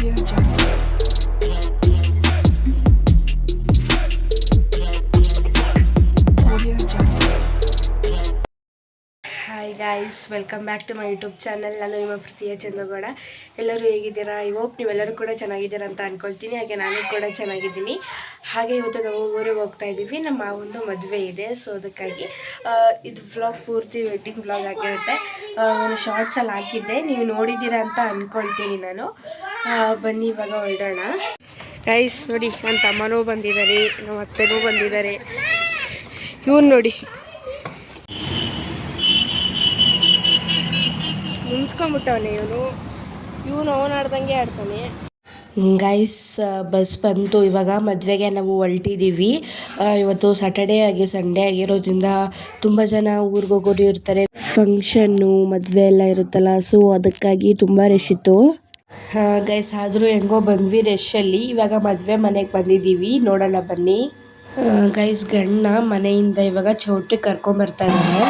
Audio Jungle. Guys welcome back to my YouTube channel ನಾನು ನಿಮ್ಮ ಪ್ರೀತಿಯ ಚಂದ್ರಗೌಡ. ಎಲ್ಲರೂ ಹೇಗಿದ್ದೀರಾ? ಐ ಹೋಪ್ ನೀವೆಲ್ಲರೂ ಕೂಡ ಚೆನ್ನಾಗಿದ್ದೀರಾ ಅಂತ ಅಂದ್ಕೊಳ್ತೀನಿ ಹಾಗೆ ನಾನು ಕೂಡ ಚೆನ್ನಾಗಿದ್ದೀನಿ. ಹಾಗೆ ಇವತ್ತು ನಾವು ಊರಿಗೆ ಹೋಗ್ತಾ ಇದ್ದೀವಿ. ನಮ್ಮ ಒಂದು ಮದುವೆ ಇದೆ. ಸೊ ಅದಕ್ಕಾಗಿ ಇದು ವ್ಲಾಗ್ ಪೂರ್ತಿ ವೆಡ್ಡಿಂಗ್ ವ್ಲಾಗ್ ಆಗಿರುತ್ತೆ. ನಾನು ಶಾರ್ಟ್ಸಲ್ಲಿ ಹಾಕಿದ್ದೆ. ನೀವು ನೋಡಿದ್ದೀರಾ ಅಂತ ಅಂದ್ಕೊಳ್ತೀನಿ ನಾನು. ಬನ್ನಿ, ಇವಾಗ ಹೊರಡೋಣ. ಗೈಸ್ ನೋಡಿ ನನ್ನ ತಮ್ಮನೂ ಬಂದಿದ್ದಾರೆ. ನಮ್ಮ ಅತ್ತೆನೂ ಬಂದಿದ್ದಾರೆ. ಇವ್ನು ನೋಡಿ. ಮುನ್ಸ್ಕೊಂಬಿಟ್ಟವನೆ ಇವನು. ಇವನು ಅವನು ಆಡ್ದಂಗೆ ಆಡ್ತಾನೆ. ಗೈಸ್ ಬಸ್ ಬಂತು. ಇವಾಗ ಮದುವೆಗೆ ನಾವು ಹೊಲ್ಟಿದ್ದೀವಿ ಇವತ್ತು ಸ್ಯಾಟರ್ಡೇ ಆಗಿ ಸಂಡೇ ಆಗಿರೋದ್ರಿಂದ ತುಂಬ ಜನ ಊರಿಗೆ ಹೋಗೋರು ಇರ್ತಾರೆ. ಫಂಕ್ಷನ್ನು ಮದುವೆ ಎಲ್ಲ ಇರುತ್ತಲ್ಲ ಸೊ ಅದಕ್ಕಾಗಿ ತುಂಬ ರಶ್ ಇತ್ತು. ಗೈಸ್ ಆದರೂ ಹೆಂಗೋ ಬಂದ್ವಿ ರಶಲ್ಲಿ ಇವಾಗ ಮದುವೆ ಮನೆಗೆ ಬಂದಿದ್ದೀವಿ ನೋಡೋಣ ಬನ್ನಿ. ಗೈಸ್ ಗಂಡ ಮನೆಯಿಂದ ಇವಾಗ ಚೌಟ್ರಿಗೆ ಕರ್ಕೊಂಬರ್ತಾ ಇದ್ದಾನೆ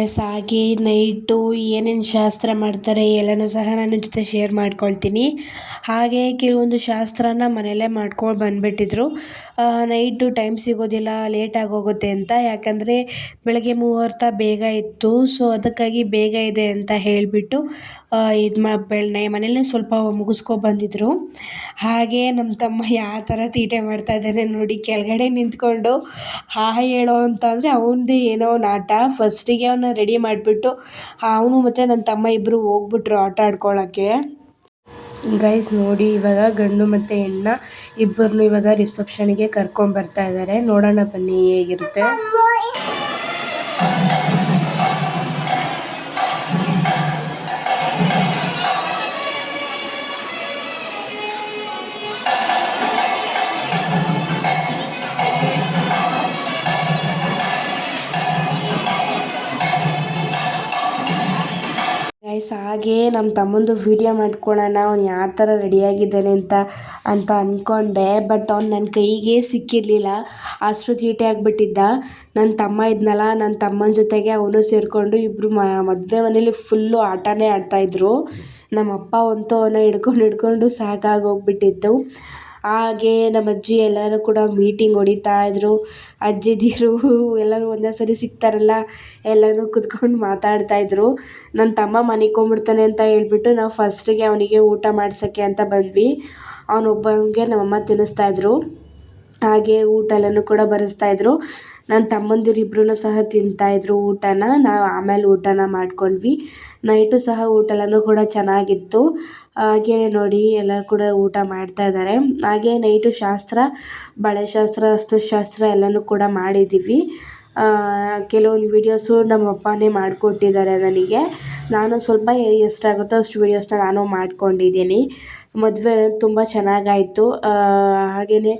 ಗೈಸ್ ಹಾಗೆ ನೈಟು ಏನೇನು ಶಾಸ್ತ್ರ ಮಾಡ್ತಾರೆ ಎಲ್ಲನೂ ಸಹ ನನ್ನ ಜೊತೆ ಶೇರ್ ಮಾಡ್ಕೊಳ್ತೀನಿ. ಹಾಗೆ ಕೆಲವೊಂದು ಶಾಸ್ತ್ರನ ಮನೆಯಲ್ಲೇ ಮಾಡ್ಕೊಂಡು ಬಂದುಬಿಟ್ಟಿದ್ರು. ನೈಟು ಟೈಮ್ ಸಿಗೋದಿಲ್ಲ ಲೇಟಾಗಿ ಹೋಗುತ್ತೆ ಅಂತ. ಯಾಕಂದರೆ ಬೆಳಗ್ಗೆ ಮುಹೂರ್ತ ಬೇಗ ಇತ್ತು ಸೊ ಅದಕ್ಕಾಗಿ ಬೇಗ ಇದೆ ಅಂತ ಹೇಳಿಬಿಟ್ಟು ಇದು ಮಾ ಮನೇಲೇ ಸ್ವಲ್ಪ ಮುಗಿಸ್ಕೊ ಬಂದಿದ್ರು. ಹಾಗೆ ನಮ್ಮ ತಮ್ಮ ಯಾವ ಥರ ತೀಟೆ ಮಾಡ್ತಾ ಇದ್ದಾನೆ ನೋಡಿ, ಕೆಳಗಡೆ ನಿಂತ್ಕೊಂಡು, ಹಾ, ಹೇಳೋ ಅಂತಂದರೆ ಅವನದೇ ಏನೋ ನಾಟ. ಫಸ್ಟಿಗೆ ಅವನ್ನ ರೆಡಿ ಮಾಡಿಬಿಟ್ಟು, ಅವನು ಮತ್ತು ನನ್ನ ತಮ್ಮ ಇಬ್ಬರು ಹೋಗ್ಬಿಟ್ರು ಆಟ ಆಡ್ಕೊಳ್ಳೋಕ್ಕೆ ಗೈಸ್ ನೋಡಿ, ಇವಾಗ ಗಂಡು ಮತ್ತು ಹೆಣ್ಣ ಇಬ್ಬರನ್ನು ಇವಾಗ ರಿಸೆಪ್ಷನ್ಗೆ ಕರ್ಕೊಂಬರ್ತಾ ಇದ್ದಾರೆ ನೋಡೋಣ ಬನ್ನಿ ಹೇಗಿರುತ್ತೆ. ಗೈಸ್ ಹಾಗೆ ನಮ್ಮ ತಮ್ಮಂದು ವೀಡಿಯೋ ಮಾಡ್ಕೊಳ್ಳೋಣ ಅವ್ನು ಯಾವ ಥರ ರೆಡಿಯಾಗಿದ್ದಾನೆ ಅಂತ ಅಂತ ಅಂದ್ಕೊಂಡೆ ಬಟ್ ಅವ್ನು ನನ್ನ ಕೈಗೆ ಸಿಕ್ಕಿರಲಿಲ್ಲ. ಅಷ್ಟು ತೀಟೆ ಆಗಿಬಿಟ್ಟಿದ್ದ. ನನ್ನ ತಮ್ಮ ಇದ್ನಲ್ಲ ನನ್ನ ತಮ್ಮನ ಜೊತೆಗೆ ಅವನು ಸೇರಿಕೊಂಡು ಇಬ್ಬರು ಮದುವೆ ಮನೇಲಿ ಫುಲ್ಲು ಆಟನೇ ಆಡ್ತಾಯಿದ್ರು ನಮ್ಮ ಅಪ್ಪ ಅಂತೂ ಅವನ್ನ ಹಿಡ್ಕೊಂಡು ಹಿಡ್ಕೊಂಡು ಸಾಕಾಗೋಗ್ಬಿಟ್ಟಿತ್ತು ಹಾಗೆ ನಮ್ಮ ಅಜ್ಜಿ ಎಲ್ಲರೂ ಕೂಡ ಮೀಟಿಂಗ್ ಹೊಡಿತಾ ಇದ್ದರು ಅಜ್ಜಿದಿರು ಎಲ್ಲರೂ ಒಂದೇ ಸರಿ ಸಿಗ್ತಾರಲ್ಲ, ಎಲ್ಲರೂ ಕುತ್ಕೊಂಡು ಮಾತಾಡ್ತಾ ಇದ್ದರು ನನ್ನ ತಮ್ಮ ಮನಿಕೊಂಬಿಡ್ತಾನೆ ಅಂತ ಹೇಳ್ಬಿಟ್ಟು ನಾವು ಫಸ್ಟಿಗೆ ಅವನಿಗೆ ಊಟ ಮಾಡ್ಸೋಕ್ಕೆ ಅಂತ ಬಂದ್ವಿ. ಅವನೊಬ್ಬನಿಗೆ ನಮ್ಮಮ್ಮ ತಿನ್ನಿಸ್ತಾ ಇದ್ದರು ಹಾಗೆ ಊಟ ಎಲ್ಲನೂ ಕೂಡ ಬರೆಸ್ತಾಯಿದ್ರು ನನ್ನ ತಮ್ಮಂದಿರು ಇಬ್ಬರೂ ಸಹ ತಿಂತಾಯಿದ್ರು ಊಟನ. ನಾವು ಆಮೇಲೆ ಊಟನ ಮಾಡ್ಕೊಂಡ್ವಿ. ನೈಟು ಸಹ ಊಟ ಕೂಡ ಚೆನ್ನಾಗಿತ್ತು. ಹಾಗೆ ನೋಡಿ ಎಲ್ಲರೂ ಕೂಡ ಊಟ ಮಾಡ್ತಾ ಇದ್ದಾರೆ ಹಾಗೆ ನೈಟು ಶಾಸ್ತ್ರ, ಬಳೆ ಶಾಸ್ತ್ರ ಶಾಸ್ತ್ರ ಎಲ್ಲನೂ ಕೂಡ ಮಾಡಿದ್ದೀವಿ ಕೆಲವೊಂದು ವೀಡಿಯೋಸು ನಮ್ಮ ಅಪ್ಪನೇ ಮಾಡಿಕೊಟ್ಟಿದ್ದಾರೆ ನನಗೆ. ನಾನು ಸ್ವಲ್ಪ ಎಷ್ಟಾಗುತ್ತೋ ಅಷ್ಟು ವೀಡಿಯೋಸ್ನ ನಾನು ಮಾಡ್ಕೊಂಡಿದ್ದೀನಿ. ಮದುವೆ ತುಂಬ ಚೆನ್ನಾಗಾಯಿತು. ಹಾಗೆಯೇ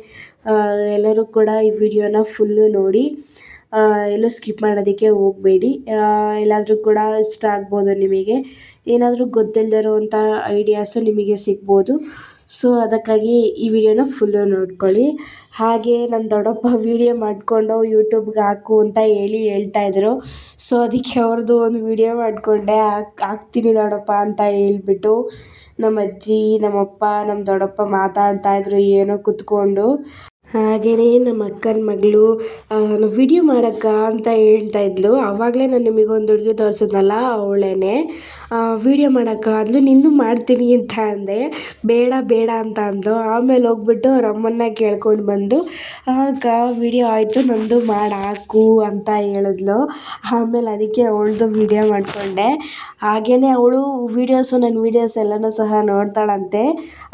ಎಲ್ಲರೂ ಕೂಡ ಈ ವಿಡಿಯೋನ ಫುಲ್ಲು ನೋಡಿ ಎಲ್ಲೂ ಸ್ಕಿಪ್ ಮಾಡೋದಕ್ಕೆ ಹೋಗಬೇಡಿ. ಎಲ್ಲಾದರೂ ಕೂಡ ಇಷ್ಟ ಆಗ್ಬೋದು ನಿಮಗೆ. ಏನಾದರೂ ಗೊತ್ತಿಲ್ಲದಿರುವಂಥ ಐಡಿಯಾಸು ನಿಮಗೆ ಸಿಗ್ಬೋದು. ಸೊ, ಅದಕ್ಕಾಗಿ ಈ ವಿಡಿಯೋನ ಫುಲ್ಲು ನೋಡ್ಕೊಳ್ಳಿ. ಹಾಗೆ ನನ್ನ ದೊಡ್ಡಪ್ಪ ವೀಡಿಯೋ ಮಾಡಿಕೊಂಡು ಯೂಟ್ಯೂಬ್ಗೆ ಹಾಕು ಅಂತ ಹೇಳಿ ಹೇಳ್ತಾಯಿದ್ರು ಸೊ, ಅದಕ್ಕೆ ಅವ್ರದ್ದು ಒಂದು ವೀಡಿಯೋ ಮಾಡಿಕೊಂಡೆ. ಹಾಕ್, ಹಾಕ್ತೀನಿ ದೊಡ್ಡಪ್ಪ ಅಂತ ಹೇಳ್ಬಿಟ್ಟು ನಮ್ಮ ಅಜ್ಜಿ ನಮ್ಮಪ್ಪ, ನಮ್ಮ ದೊಡ್ಡಪ್ಪ ಮಾತಾಡ್ತಾಯಿದ್ರು ಏನೋ ಕೂತ್ಕೊಂಡು. ಹಾಗೆಯೇ ನಮ್ಮ ಅಕ್ಕನ ಮಗಳು ವಿಡಿಯೋ ಮಾಡಕ್ಕ ಅಂತ ಹೇಳ್ತಾ ಇದ್ಲು. ಆವಾಗಲೇ ನಾನು ನಿಮಗೊಂದು ಹುಡುಗಿ ತೋರಿಸಿದ್ನಲ್ಲ, ಅವಳೇನೆ. ವಿಡಿಯೋ ಮಾಡಕ್ಕ ಅಂದ್ಲು. ನಿಂದು ಮಾಡ್ತೀನಿ ಅಂತ ಅಂದೆ. ಬೇಡ ಬೇಡ ಅಂತ ಅಂದ್ಲು. ಆಮೇಲೆ ಹೋಗ್ಬಿಟ್ಟು ಅವ್ರ ಅಮ್ಮನ್ನ ಕೇಳ್ಕೊಂಡು ಬಂದು, ಅಕ್ಕ ವಿಡಿಯೋ ಆಯಿತು, ನಂದು ಮಾಡಾಕು ಅಂತ ಹೇಳಿದ್ಲು. ಆಮೇಲೆ ಅದಕ್ಕೆ ಅವಳದು ವಿಡಿಯೋ ಮಾಡಿಕೊಂಡೆ. ಹಾಗೆಯೇ ಅವಳು ವೀಡಿಯೋಸು ನನ್ನ ವೀಡಿಯೋಸ್ ಎಲ್ಲನೂ ಸಹ ನೋಡ್ತಾಳಂತೆ.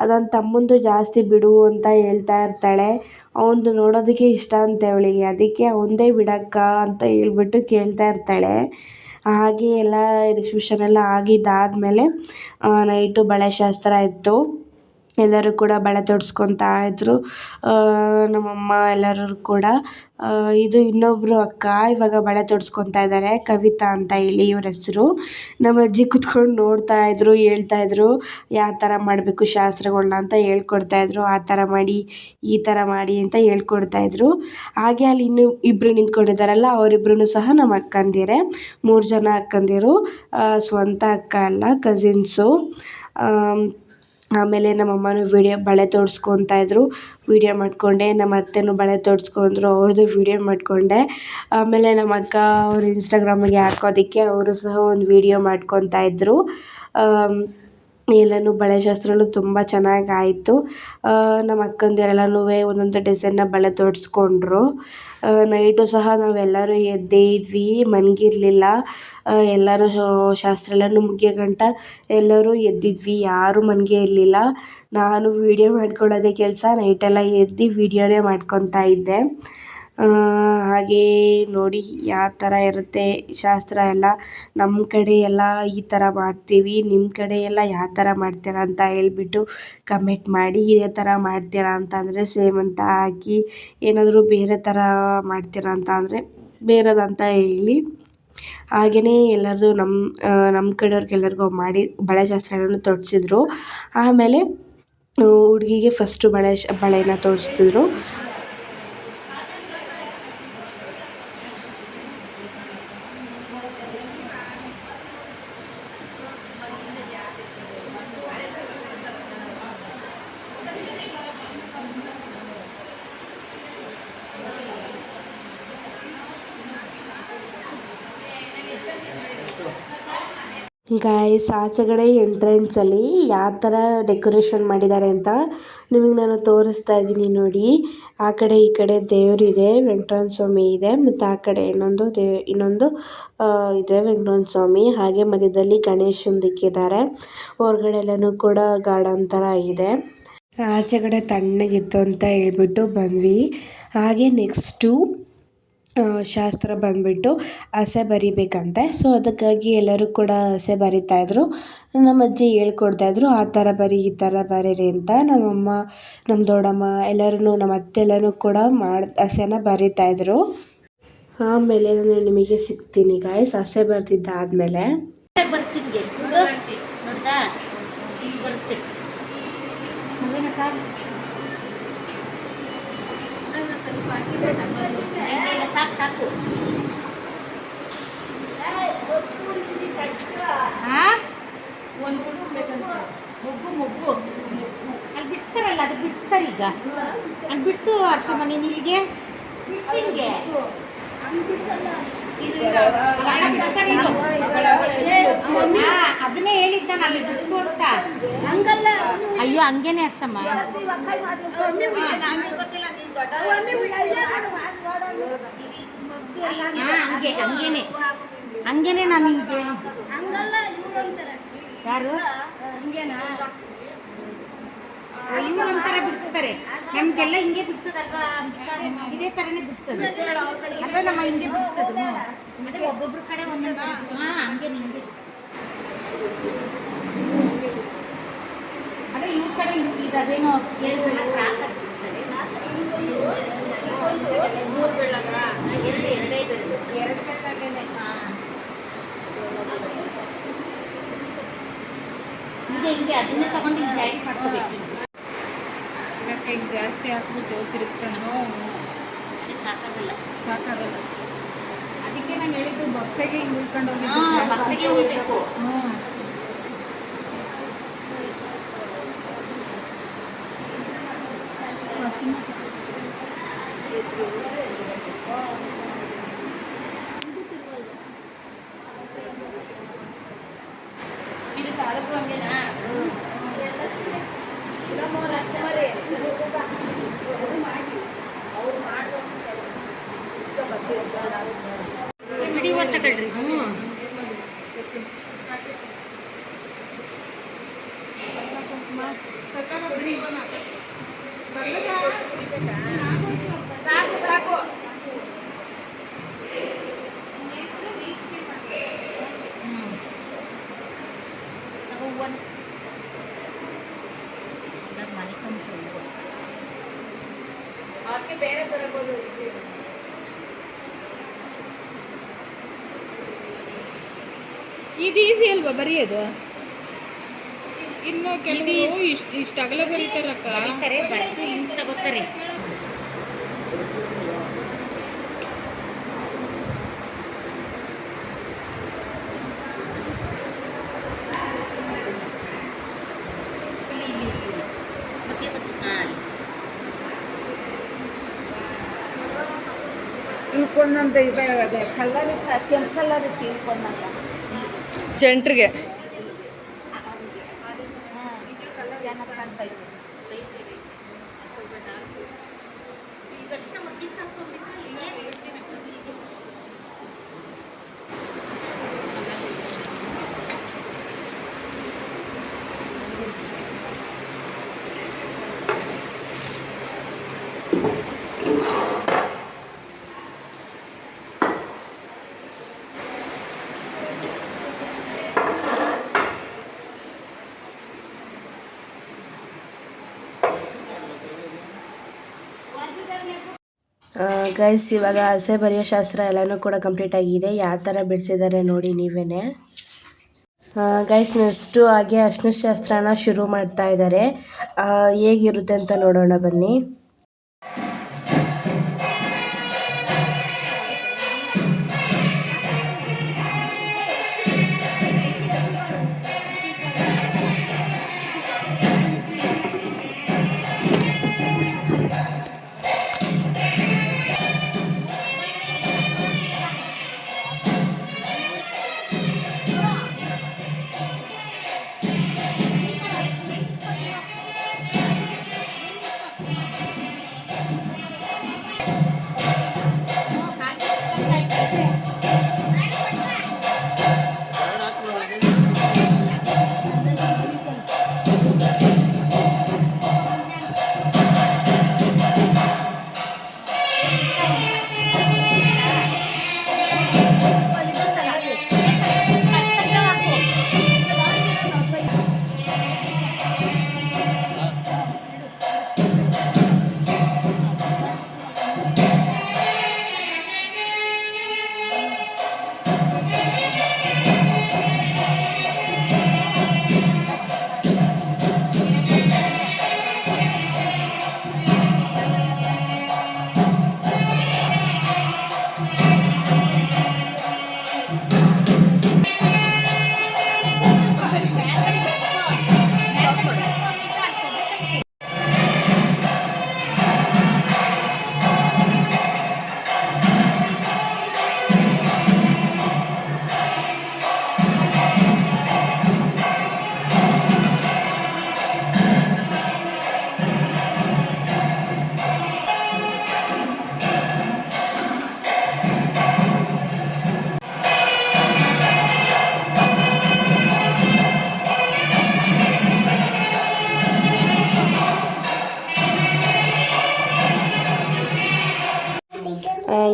ಅದೊಂದು ತಮ್ಮಂದು ಜಾಸ್ತಿ ಬಿಡು ಅಂತ ಹೇಳ್ತಾ ಇರ್ತಾಳೆ. ಅವನದು ನೋಡೋದಕ್ಕೆ ಇಷ್ಟ ಅಂತೆ ಅವಳಿಗೆ. ಅದಕ್ಕೆ ಅವನದೇ ಬಿಡಕ್ಕ ಅಂತ ಹೇಳ್ಬಿಟ್ಟು ಕೇಳ್ತಾ ಇರ್ತಾಳೆ. ಹಾಗೆ ಎಲ್ಲ ರಿಸೆಪ್ಷನ್ ಎಲ್ಲ ಆಗಿದ್ದಾದಮೇಲೆ ನೈಟು ಬಳೆ ಶಾಸ್ತ್ರ ಇತ್ತು. ಎಲ್ಲರೂ ಕೂಡ ಬಳೆ ತೊಡಿಸ್ಕೊತಾ ಇದ್ದರು ನಮ್ಮಮ್ಮ ಎಲ್ಲರೂ ಕೂಡ. ಇದು ಇನ್ನೊಬ್ಬರು ಅಕ್ಕ, ಇವಾಗ ಬಳೆ ತೊಡ್ಸ್ಕೊತಾ ಇದ್ದಾರೆ, ಕವಿತಾ ಅಂತ ಹೇಳಿ ಇವ್ರ ಹೆಸರು. ನಮ್ಮ ಅಜ್ಜಿ ಕುತ್ಕೊಂಡು ನೋಡ್ತಾ ಇದ್ದರು ಹೇಳ್ತಾ ಇದ್ರು, ಯಾವ ಥರ ಮಾಡಬೇಕು ಶಾಸ್ತ್ರಗಳನ್ನ ಅಂತ ಹೇಳ್ಕೊಡ್ತಾ ಇದ್ದರು ಆ ಥರ ಮಾಡಿ, ಈ ಥರ ಮಾಡಿ ಅಂತ ಹೇಳ್ಕೊಡ್ತಾ ಇದ್ದರು ಹಾಗೆ ಅಲ್ಲಿ ಇನ್ನು ಇಬ್ಬರು ನಿಂತ್ಕೊಂಡಿದ್ದಾರಲ್ಲ ಅವರಿಬ್ರು ಸಹ ನಮ್ಮ ಅಕ್ಕಂದಿರೇ. ಮೂರು ಜನ ಅಕ್ಕಂದಿರು. ಸ್ವಂತ ಅಕ್ಕ ಅಲ್ಲ ಕಸಿನ್ಸು ಆಮೇಲೆ ನಮ್ಮ ಅಮ್ಮನೂ ವೀಡಿಯೋ ಬಳೆ ತೊಡ್ಸ್ಕೊತಾ ಇದ್ದರು ವೀಡಿಯೋ ಮಾಡಿಕೊಂಡೆ, ನಮ್ಮ ಅತ್ತೆನೂ ಬಳೆ ತೋಡ್ಸ್ಕೊಂಡ್ರು ಅವ್ರದ್ದು ವಿಡಿಯೋ ಮಾಡಿಕೊಂಡೆ. ಆಮೇಲೆ ನಮ್ಮ ಅಕ್ಕ ಅವ್ರ ಇನ್ಸ್ಟಾಗ್ರಾಮಿಗೆ ಹಾಕೋದಕ್ಕೆ ಅವರು ಸಹ ಒಂದು ವೀಡಿಯೋ ಮಾಡ್ಕೊತಾ ಇದ್ದರು ಎಲ್ಲನೂ ಬಳೆ ಶಾಸ್ತ್ರನೂ ತುಂಬ ಚೆನ್ನಾಗಿ ಆಯಿತು. ನಮ್ಮ ಅಕ್ಕಂದಿರೆಲ್ಲನೂ ಒಂದೊಂದು ಡಿಸೈನ್ನ ಬಳೆ ತೊಡಿಸ್ಕೊಂಡ್ರು ನೈಟು ಸಹ ನಾವೆಲ್ಲರೂ ಎದ್ದೇ ಇದ್ವಿ ಮಲಗಿರ್ಲಿಲ್ಲ ಎಲ್ಲರೂ ಶಾಸ್ತ್ರ ಎಲ್ಲನೂ ಮುಗಿಯೋ ಗಂಟ ಎಲ್ಲರೂ ಎದ್ದಿದ್ವಿ, ಯಾರೂ ಮನಗೆ ಇರಲಿಲ್ಲ. ನಾನು ವೀಡಿಯೋ ಮಾಡ್ಕೊಳ್ಳೋದೇ ಕೆಲಸ ನೈಟೆಲ್ಲ ಎದ್ದು ವಿಡಿಯೋನೇ ಮಾಡ್ಕೊತಾ ಇದ್ದೆ. ಹಾಗೇ ನೋಡಿ ಯಾವ ಥರ ಇರುತ್ತೆ ಶಾಸ್ತ್ರ ಎಲ್ಲ. ನಮ್ಮ ಕಡೆ ಎಲ್ಲ ಈ ಥರ ಮಾಡ್ತೀವಿ ನಿಮ್ಮ ಕಡೆ ಎಲ್ಲ ಯಾವ ಥರ ಮಾಡ್ತೀರಾ ಅಂತ ಹೇಳ್ಬಿಟ್ಟು ಕಮೆಂಟ್ ಮಾಡಿ, ಇದೇ ಥರ ಮಾಡ್ತೀರಾ ಅಂತ ಅಂದರೆ ಸೇಮ್ ಅಂತ ಹಾಕಿ, ಏನಾದರೂ ಬೇರೆ ಥರ ಮಾಡ್ತೀರಾ ಅಂತ ಅಂದರೆ ಬೇರೆದಂತ ಹೇಳಿ. ಹಾಗೆಯೇ ಎಲ್ಲರದು ನಮ್ಮ ನಮ್ಮ ಕಡೆಯವ್ರಿಗೆಲ್ಲರಿಗೂ ಮಾಡಿ, ಬಳೆ ಶಾಸ್ತ್ರ ಎಲ್ಲನೂ ತೊಡಿಸಿದ್ರು ಆಮೇಲೆ ಹುಡುಗಿಗೆ ಫಸ್ಟು ಬಳೆ ಶ, ಬಳೆನ ತೊಡಿಸ್ತಿದ್ರು ಗಾಯ್ಸ್ ಆಚೆಗಡೆ ಎಂಟ್ರೆನ್ಸಲ್ಲಿ ಯಾವ ಥರ ಡೆಕೋರೇಷನ್ ಮಾಡಿದ್ದಾರೆ ಅಂತ ನಿಮಗೆ ನಾನು ತೋರಿಸ್ತಾ ಇದ್ದೀನಿ ನೋಡಿ. ಆ ಕಡೆ ಈ ಕಡೆ ದೇವರಿದೆ ವೆಂಕಟರಮಣ ಸ್ವಾಮಿ ಇದೆ, ಮತ್ತು ಆ ಕಡೆ ಇನ್ನೊಂದು ದೇ, ಇನ್ನೊಂದು ಇದೆ ವೆಂಕಟರಮಣ ಸ್ವಾಮಿ. ಹಾಗೆ ಮಧ್ಯದಲ್ಲಿ ಗಣೇಶನ ಇಕ್ಕಿದ್ದಾರೆ ಹೊರಗಡೆ ಎಲ್ಲನೂ ಕೂಡ ಗಾರ್ಡನ್ ಥರ ಇದೆ. ಆಚೆಗಡೆ ತಣ್ಣಗಿತ್ತು ಅಂತ ಹೇಳ್ಬಿಟ್ಟು ಬಂದ್ವಿ. ಹಾಗೆ ನೆಕ್ಸ್ಟು ಶಾಸ್ತ್ರ ಬಂದುಬಿಟ್ಟು ಹಸೆ ಬರಿಬೇಕಂತೆ. ಸೊ ಅದಕ್ಕಾಗಿ ಎಲ್ಲರೂ ಕೂಡ ಹಸೆ ಬರಿತಾಯಿದ್ರು ನಮ್ಮ ಅಜ್ಜಿ ಹೇಳ್ಕೊಡ್ತಾಯಿದ್ರು ಆ ಥರ ಬರಿ ಈ ಥರ ಬರೀರಿ ಅಂತ. ನಮ್ಮಮ್ಮ ನಮ್ಮ ದೊಡ್ಡಮ್ಮ ಎಲ್ಲರೂ ನಮ್ಮ ಅತ್ತೆ ಎಲ್ಲನೂ ಕೂಡ ಮಾಡಿ ಹಸೆನ ಬರಿತಾಯಿದ್ರು ಆಮೇಲೆ ನಾನು ನಿಮಗೆ ಸಿಗ್ತೀನಿ ಗಾಯ್ಸ್ ಹಸೆ ಬರ್ತಿದ್ದಾದಮೇಲೆ? ಇಲ್ಲ, ಇಲ್ಲ, ಸಾಕು ಸಾಕು ಹಾ? ಮೊಗ್ಗು ಮೊಗ್ಗು ಅಲ್ಲಿ ಬಿಡಿಸ್ತಾರಲ್ಲ ಅದು ಬಿಡಿಸ್ತಾರೆ ಈಗ ಅಲ್ಲಿ ಬಿಡಿಸು ಹರ್ಷಮ್ಮ ನೀನು ಇಲ್ಲಿಗೆ ಬಿಡಿಸಿಂಗೆ ಅದನ್ನೇ ಹೇಳಿದ್ದ ನಾನು ಅಂತ. ಅಯ್ಯೋ ಹಂಗೇನೆ ಹರ್ಷಮ್ಮ ಹಂಗೆ ಹಂಗೇನೆ. ಹಂಗೇನೆ ನಾನು ಈಗ ಹೇಳಿದ್ದು. ಯಾರು? ಇವ್ರು ಒಂಥರ ಬಿಡಿಸ್ತಾರೆ. ನಮ್ಗೆಲ್ಲ ಹಿಂಗೆ ಬಿಡಿಸೋದಲ್ವಾ ಇದೇ ಥರನೇ ಬಿಡಿಸೋದು. ಅಲ್ವಾ ನಮ್ಮ ಹಿಂಗೆ ಬಿಡಿಸೋದು. ಮತ್ತೆ ಒಬ್ಬೊಬ್ರ ಕಡೆ ಒಂದೊಂದು ಹಾ ಹಂಗೆ ಹಿಂಗೆ ಅದೇ ಇವ್ರ ಕಡೆ ಇದು ಅದೇನೋ ಹೇಳಿದ್ರಲ್ಲ ಕ್ರಾಸ್ ಆಗಿ ಬಿಡಿಸ್ತಾರೆ ಎರಡು ಎರಡೇ ಬರಬೇಕು ಎರಡು ಹಿಂಗೆ ಹಿಂಗೆ ಅದನ್ನೇ ತಗೊಂಡು ಜಾಯಿಂಟ್ ಮಾಡ್ಕೋಬೇಕು. ಈಗ ಜಾಸ್ತಿ ಹಾಕ್ಬಿಟ್ಟು ತಿರುಗ್ತಾನೋ ಸಾಕಾಗಲ್ಲ. ಸಾಕಾಗಲ್ಲ. ಅದಕ್ಕೆ ನಾನು ಹೇಳಿದ್ದು ಬಕ್ಸೆಗೆ ಹಿಂಗೆ ಉಳ್ಕೊಂಡು ಹೋಗಿದ್ದೆ ಬಸ್ಸಿಗೆ ಹೋಗ್ಬೇಕು ಹ್ಞೂ ವಿಡಿಯೋ ತಗೊಳ್ರಿ ಹ್ಞೂ ತಗೋ ಒಂದು ಇದು ಈಸಿ ಅಲ್ವಾ ಬರೆಯೋದು? ಇನ್ನು ಕೆಲವರು ಇಷ್ಟು ಇಷ್ಟು ಅಗಲ ಬರೀತಾರಕ್ಕ. ಬರೀತಾರೆ ಬರ್ತು ಹಿಂಗೆ ತಗೋತಾರೆ ಇವಕ್ಕೊಂದೊಂದು ಇದೆ ಕಲ್ಲರ್ ಕೆಂಪು ಕಲರ್ ಇತ್ತು ಇವಕ್ಕೊಂದೊಂದು ಸೆಂಟ್ರಿಗೆ ಗೈಸ್ ಇವಾಗ ಹಸೆ ಬರೆಯೋ ಶಾಸ್ತ್ರ ಎಲ್ಲನೂ ಕೂಡ ಕಂಪ್ಲೀಟ್ ಆಗಿದೆ. ಯಾವ ಥರ ಬಿಡಿಸಿದ್ದಾರೆ ನೋಡಿ ನೀವೇ ಗೈಸ್ ನೆಕ್ಸ್ಟು ಹಾಗೆ ಅರ್ಶಿನ ಶಾಸ್ತ್ರನ ಶುರು ಮಾಡ್ತಾ ಇದ್ದಾರೆ ಹೇಗಿರುತ್ತೆ ಅಂತ ನೋಡೋಣ ಬನ್ನಿ.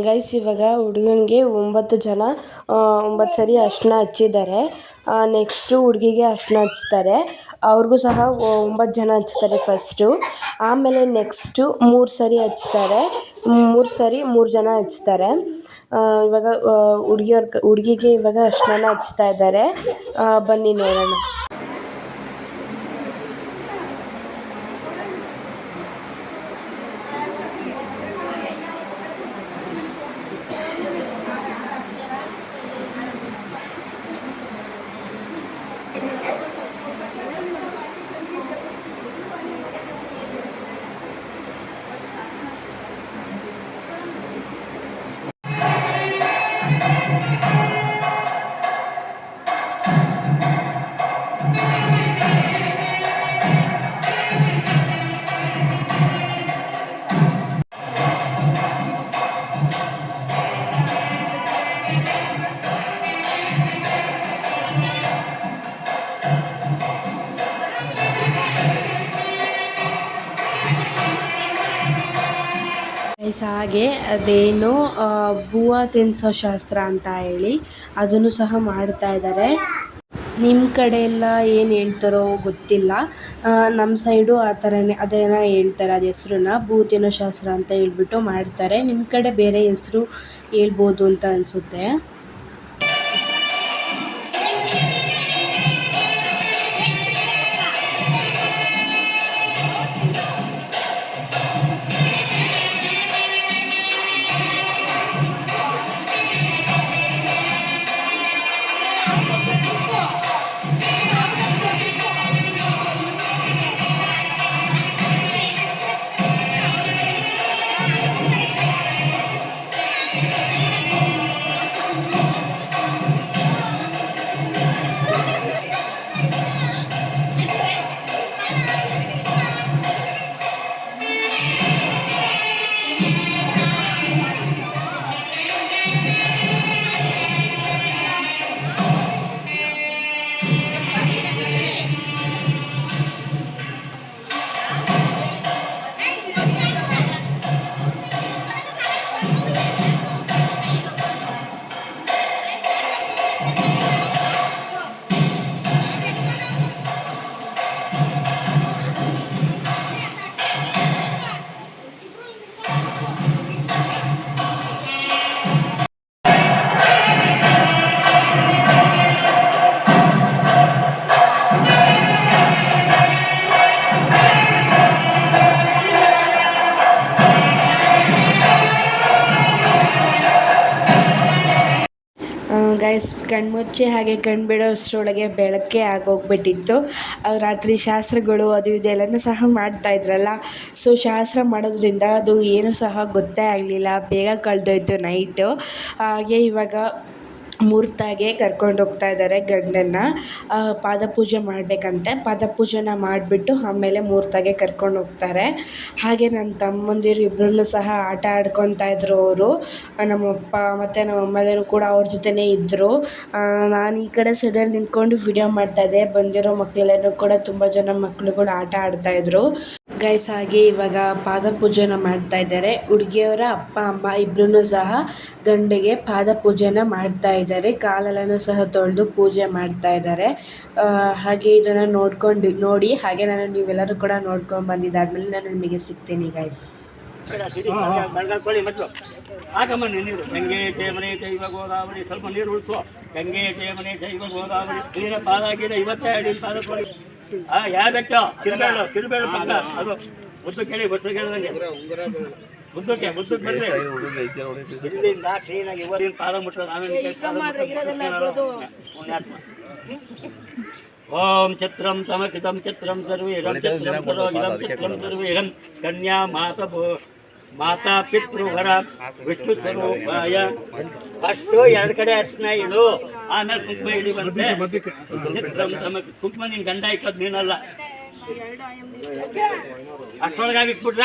ಗೈಸ್ ಇವಾಗ ಹುಡುಗನಿಗೆ ಒಂಬತ್ತು ಜನ ಒಂಬತ್ತು ಸರಿ ಅರ್ಶಿನ ಹಚ್ಚಿದ್ದಾರೆ. ನೆಕ್ಸ್ಟು ಹುಡುಗಿಗೆ ಅರ್ಶಿನ ಹಚ್ತಾರೆ. ಅವ್ರಿಗೂ ಸಹ ಒಂಬತ್ತು ಜನ ಹಚ್ತಾರೆ ಫಸ್ಟು ಆಮೇಲೆ ನೆಕ್ಸ್ಟು ಮೂರು ಸರಿ ಹಚ್ತಾರೆ. ಮೂರು ಸರಿ ಮೂರು ಜನ ಹಚ್ತಾರೆ. ಇವಾಗ ಹುಡುಗಿಯವ್ರ ಹುಡುಗಿಗೆ ಇವಾಗ ಅರ್ಶಿನ ಹಚ್ತಾ ಇದ್ದಾರೆ. ಬನ್ನಿ ನೋಡೋಣ. ಗೈಸ್ ಹಾಗೆ ಅದೇನು ಬೂವ ತಿನ್ನಿಸೋ ಶಾಸ್ತ್ರ ಅಂತ ಹೇಳಿ ಅದನ್ನು ಸಹ ಮಾಡ್ತಾ ಇದ್ದಾರೆ. ನಿಮ್ಮ ಕಡೆ ಎಲ್ಲ ಏನು ಹೇಳ್ತಾರೋ ಗೊತ್ತಿಲ್ಲ. ನಮ್ಮ ಸೈಡು ಆ ಥರನೇ ಅದೇನೋ ಹೇಳ್ತಾರೆ, ಅದು ಹೆಸ್ರನ್ನ ತಿನ್ನೋ ಶಾಸ್ತ್ರ ಅಂತ ಹೇಳ್ಬಿಟ್ಟು ಮಾಡ್ತಾರೆ. ನಿಮ್ಮ ಕಡೆ ಬೇರೆ ಹೆಸ್ರು ಹೇಳ್ಬೋದು ಅಂತ ಅನಿಸುತ್ತೆ. ಕಣ್ಮುಚ್ಚಿ ಹಾಗೆ ಕಣ್ಣು ಬಿಡೋಷ್ಟರೊಳಗೆ ಬೆಳಕೆ ಆಗೋಗ್ಬಿಟ್ಟಿತ್ತು. ರಾತ್ರಿ ಶಾಸ್ತ್ರಗಳು ಅದು ಇದೆಲ್ಲನೂ ಸಹ ಮಾಡ್ತಾಯಿದ್ರಲ್ಲ ಸೊ ಶಾಸ್ತ್ರ ಮಾಡೋದ್ರಿಂದ ಅದು ಏನೂ ಸಹ ಗೊತ್ತೇ ಆಗಲಿಲ್ಲ. ಬೇಗ ಕಳೆದೋಯ್ತು ನೈಟು. ಹಾಗೆ ಇವಾಗ ಮುಹೂರ್ತಾಗೆ ಕರ್ಕೊಂಡು ಹೋಗ್ತಾ ಇದ್ದಾರೆ ಗಂಡನ್ನ. ಪಾದಪೂಜೆ ಮಾಡಬೇಕಂತೆ. ಪಾದಪೂಜೆನ ಮಾಡಿಬಿಟ್ಟು ಆಮೇಲೆ ಮುಹೂರ್ತಾಗೆ ಕರ್ಕೊಂಡು ಹೋಗ್ತಾರೆ. ಹಾಗೆ ನನ್ನ ತಮ್ಮಂದಿರು ಇಬ್ಬರನ್ನೂ ಸಹ ಆಟ ಆಡ್ಕೊತಾ ಇದ್ದರು ಅವರು. ನಮ್ಮಪ್ಪ ಮತ್ತು ನಮ್ಮಮ್ಮನೂ ಕೂಡ ಅವ್ರ ಜೊತೆನೇ ಇದ್ದರು ನಾನು ಈ ಕಡೆ ಸೈಡಲ್ಲಿ ನಿಂತ್ಕೊಂಡು ವಿಡಿಯೋ ಮಾಡ್ತಾಯಿದ್ದೆ ಬಂದಿರೋ ಮಕ್ಕಳೆಲ್ಲರೂ ಕೂಡ ತುಂಬ ಜನ ಮಕ್ಕಳುಗಳು ಆಟ ಆಡ್ತಾಯಿದ್ರು ಗೈಸ್ ಹಾಗೆ ಇವಾಗ ಪಾದಪೂಜೆನ ಮಾಡ್ತಾ ಇದ್ದಾರೆ. ಹುಡುಗಿಯವರ ಅಪ್ಪ, ಅಮ್ಮ ಇಬ್ಬರೂ ಸಹ ಗಂಡಿಗೆ ಪಾದಪೂಜೆನ ಮಾಡ್ತಾ ಇದ್ದಾರೆ. ಕಾಲೆಲ್ಲನೂ ಸಹ ತೊಳೆದು ಪೂಜೆ ಮಾಡ್ತಾ ಇದ್ದಾರೆ. ಹಾಗೆ ಇದನ್ನ ನೋಡ್ಕೊಂಡು, ನೋಡಿ, ಹಾಗೆ ನಾನು ನೀವೆಲ್ಲರೂ ಕೂಡ ನೋಡ್ಕೊಂಡು ಬಂದಿದ್ದಾದ್ಮೇಲೆ ನಾನು ನಿಮಗೆ ಸಿಗ್ತೀನಿ ಗೈಸ್ ಆಗಮ್ಮ ನೀರು ಗಂಗೆ ಜಯಮನೆ ಜೈವ ಗೋದಾವರಿ, ಸ್ವಲ್ಪ ನೀರು ಉಳಿಸು. ಗಂಗೆ ಜಯಮನೆ ಜೈವ ಗೋದಾವರಿ, ನೀರ ಪಾಲಾಗಿದೆ ಇವತ್ತೇ ಅಡಿ ಪಾದ ಕೊಡಿ ಆ ಯಾವ ಬೆಟ್ಟ? ಕಿರುಬೇಳು ಕಿರುಬೇಳು ಪಕ್ಕ. ಅದು ಒತ್ತು ಕೇಳಿ ಒತ್ತು ಕೇಳಿದಂಗೆ ಮುದ್ದಕ್ಕೆ ಮುದ್ದಕ್ಕೆ ಬರ್ರಿ ಇಲ್ಲಿಂದ ಕ್ಲೀನಾಗಿ ಇವರಿನ ಪಾದ ಮುಟ್ಟೋದು ಆಮೇಲೆ ಪುಣ್ಯಾತ್ಮ. ಓಂ ಚಿತ್ರಂ ತಮಕಿತಂ ಚಿತ್ರಂ ಸರ್ವೇಗಂ ಚಿತ್ರಂ ಸರ್ವೇಗಂ ಕನ್ಯಾ ಮಾತ ಭೋ- ಮಾತಾ ಪಿತೃಹರ ವಿಷ್ಣು ಸ್ವರೂಪಾಯ. ಅಷ್ಟು ಎರಡು ಕಡೆ ಅರ್ಶನ ಇಡು. ಆಮೇಲೆ ಕುಂಕುಮ ಇಳಿ ಬಂತೆ ಚಿತ್ರಂ ತಮಕ್ ಕುಂಕುಮ ನಿನ್ ಗಂಡ ಇಕ್ಕದ್ ನೀನಲ್ಲ. ಅಷ್ಟೊಳಗಾಗಿ ಇಟ್ಬಿಟ್ರ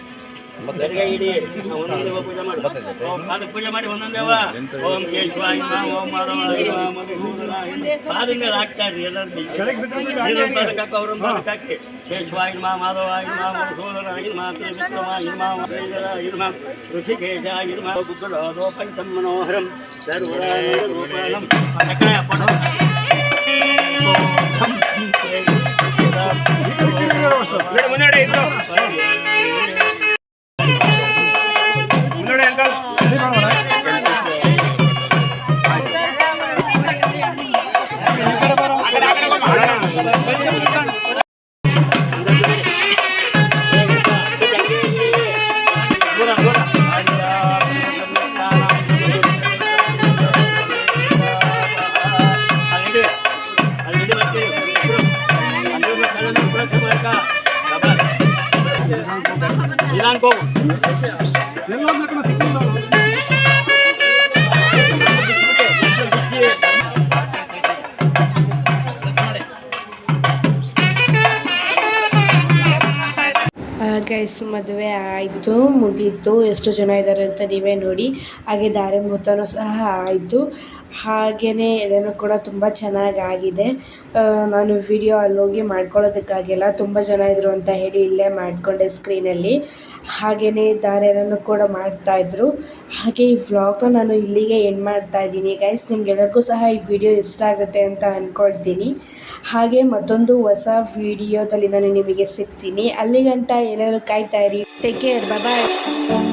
ಪೂಜೆ ಮಾಡಿ. ಓಂ ಪಾದಕ್ಕೆ ಪೂಜೆ ಮಾಡಿ ಒಂದೊಂದೇವ ಓಂ ಕೇಶವಾಯ ನಮಃ, ಓಂ ಮೇಲೆ ಹಾಕ್ತಾ ಇದ್ರಿ ಎಲ್ಲರೂ. ಪಾದಕ್ಕೆ ಹಾಕು ಅವ್ರೊಂದು ಪಾದಕ್ಕೆ ಹಾಕಿ. ಕೇಶವಾಯ ನಮಃ, ತ್ರಿವಿಕ್ರಮಾಯ ನಮಃ, ಶ್ರೀಧರಾಯ ನಮಃ, ಋಷಿಕೇಶಾಯ ನಮಃ, ಗುಗ್ಗಲೋದೋ ಪಂಚ ಮನೋಹರಂ ಇದ್ರು ಗೈಸ್ ಮದುವೆ ಆಯಿತು, ಮುಗೀತು. ಎಷ್ಟು ಜನ ಇದ್ದಾರೆ ಅಂತ ನೀವೇ ನೋಡಿ. ಹಾಗೆ ಧಾರೆ ಮುಹೂರ್ತನೂ ಸಹ ಆಯಿತು. ಹಾಗೆಯೇ ಎಲ್ಲನೂ ಕೂಡ ತುಂಬ ಚೆನ್ನಾಗಾಗಿದೆ. ನಾನು ವಿಡಿಯೋ ಅಲ್ಲೋಗಿ ಮಾಡ್ಕೊಳ್ಳೋದಕ್ಕಾಗಿಲ್ಲ. ತುಂಬ ಜನ ಇದ್ದರು ಅಂತ ಹೇಳಿ ಇಲ್ಲೇ ಮಾಡಿಕೊಂಡೆ ಸ್ಕ್ರೀನಲ್ಲಿ ಹಾಗೆಯೇ ಧಾರೆಯನ್ನು ಕೂಡ ಮಾಡ್ತಾಯಿದ್ರು ಹಾಗೆ ಈ ವ್ಲಾಗ್ನ ನಾನು ಇಲ್ಲಿಗೆ ಎಂಡ್ ಮಾಡ್ತಾ ಇದ್ದೀನಿ. ಗೈಸ್ ನಿಮ್ಗೆಲ್ಲರಿಗೂ ಸಹ ಈ ವಿಡಿಯೋ ಇಷ್ಟ ಆಗುತ್ತೆ ಅಂತ ಅಂದ್ಕೊಳ್ತೀನಿ ಹಾಗೆ ಮತ್ತೊಂದು ಹೊಸ ವಿಡಿಯೋದಲ್ಲಿ ನಾನು ನಿಮಗೆ ಸಿಗ್ತೀನಿ. ಅಲ್ಲಿಗಂಟ ಎಲ್ಲರೂ ಇರಿ. Take care bye